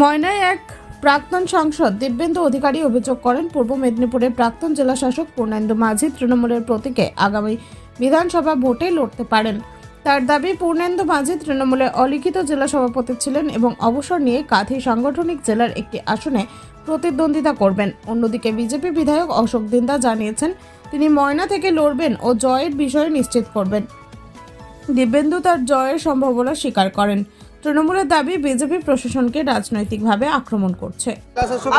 ময়নায় এক প্রাক্তন সাংসদ দিব্যেন্দু অধিকারী অভিযোগ করেন, পূর্ব মেদিনীপুরের প্রাক্তন জেলা শাসক পূর্ণেন্দু মাঝি তৃণমূলের প্রতীকে আগামী বিধানসভা ভোটে লড়তে পারেন। তার দাবি পূর্ণেন্দু মাঝি তৃণমূলের অলিখিত জেলা সভাপতি ছিলেন এবং অবসর নিয়ে কাঁথি সাংগঠনিক জেলার একটি আসনে প্রতিদ্বন্দ্বিতা করবেন। অন্যদিকে বিজেপি বিধায়ক অশোক দিন্দা জানিয়েছেন, তিনি ময়না থেকে লড়বেন ও জয়ের বিষয়ে নিশ্চিত করবেন। দিব্যেন্দু তার জয়ের সম্ভাবনা স্বীকার করেন। তৃণমূলের দাবি বিজেপি প্রশাসনকে রাজনৈতিকভাবে আক্রমণ করছে।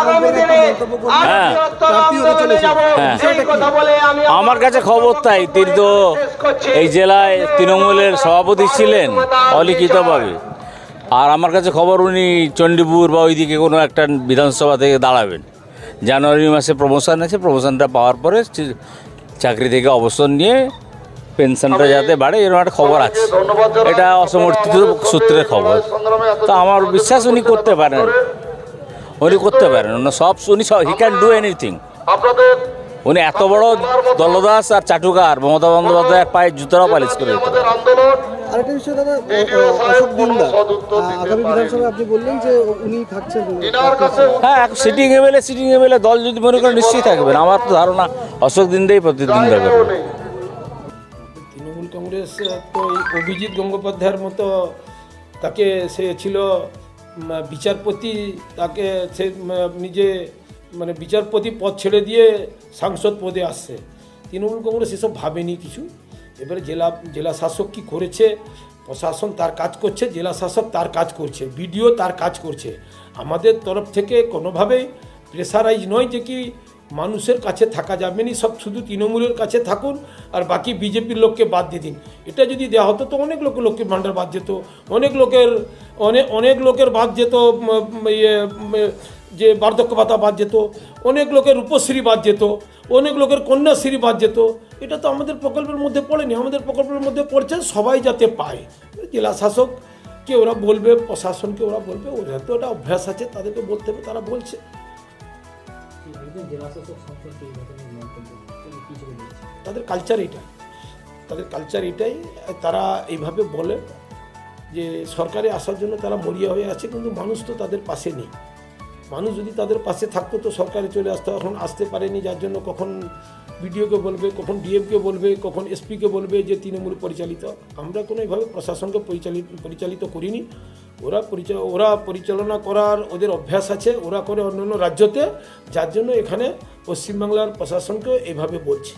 আগামী দিনে আর। বৃহত্তর আন্দোলনে যাব। সেই কথা বলে আমি আমার কাছে খবর তাই তিনি তো এই জেলায় তৃণমূলের সভাপতি ছিলেন অলিখিতভাবে। আর আমার কাছে খবর উনি চণ্ডীপুর বা ওইদিকে কোনো একটা বিধানসভা থেকে দাঁড়াবেন। জানুয়ারি মাসে প্রমোশন আছে। প্রমোশনটা পাওয়ার পরে চাকরি থেকে অবসর নিয়ে পেনশনটা যাতে বাড়ে এরকম একটা খবর আছে। এটা অসমর্থিত সূত্রের খবর। তো আমার বিশ্বাস উনি করতে পারেন। উনি করতে পারেন। উনি সব উনি সব হি ক্যান ডু এনিথিং উনি এত বড় দলদাস আর চাটুকার মমতা বন্দ্যোপাধ্যায়ের পায়ে জুতোরাও পালিশ করে দিতে পারে। আরেকটা বিষয় দাদা অশোক দিন্দা আগামী বিধানসভায় আপনি বললেন যে উনি থাকছেন হ্যাঁ সিটিং এমএলএ সিটিং এমএলএ দল যদি মনে করেন নিশ্চয়ই থাকবেন। আমার তো ধারণা অশোক দিনদেই প্রতিদ্বন্দ্বিতা করবে কংগ্রেস তো অভিজিৎ গঙ্গোপাধ্যায়ের মতো তাকে সে ছিল বিচারপতি, তাকে সে নিজে মানে বিচারপতি পদ ছেড়ে দিয়ে সাংসদ পদে আসছে। তৃণমূল কংগ্রেস এসব ভাবেনি কিছু। এবারে জেলা জেলা শাসক কি করেছে? প্রশাসন তার কাজ করছে, জেলা শাসক তার কাজ করছে, বিডিও তার কাজ করছে। আমাদের তরফ থেকে কোনোভাবেই প্রেসারাইজ নয় যে কি মানুষের কাছে থাকা যাবে না, সব শুধু তৃণমূলের কাছে থাকুন আর বাকি বিজেপির লোককে বাদ দিয়ে দিন। এটা যদি দেওয়া হতো তো অনেক লোক লোককে ভাণ্ডার বাদ যেত, অনেক লোকের অনেক অনেক লোকের বাদ যেত ইয়ে যে বার্ধক্য ভাতা বাদ যেত, অনেক লোকের রূপশ্রী বাদ যেত, অনেক লোকের কন্যাশ্রী বাদ যেত। এটা তো আমাদের প্রকল্পের মধ্যে পড়েনি, আমাদের প্রকল্পের মধ্যে পড়ছে সবাই যাতে পায়। জেলা শাসককে ওরা বলবে, প্রশাসনকে ওরা বলবে, ওরা তো একটা অভ্যাস আছে, তাদেরকে বলতে হবে, তারা বলছে। তাদের কালচার এটাই। তাদের কালচার এটাই। তারা এইভাবে বলে যে সরকারে আসার জন্য তারা মরিয়া হয়ে আছে, কিন্তু মানুষ তো তাদের পাশে নেই। মানুষ যদি তাদের পাশে থাকতো, তো সরকারে চলে আসতো। এখন আসতে পারেনি, যার জন্য কখন বিডিওকে বলবে, কখন ডিএমকে বলবে, কখন এসপিকে বলবে যে তৃণমূল পরিচালিত। আমরা কোনো এভাবে প্রশাসনকে পরিচালিত পরিচালিত করিনি। ওরা ওরা পরিচালনা করার ওদের অভ্যাস আছে, ওরা করে অন্যান্য রাজ্যতে। যার জন্য এখানে পশ্চিমবাংলার প্রশাসনকে এভাবে বলছে।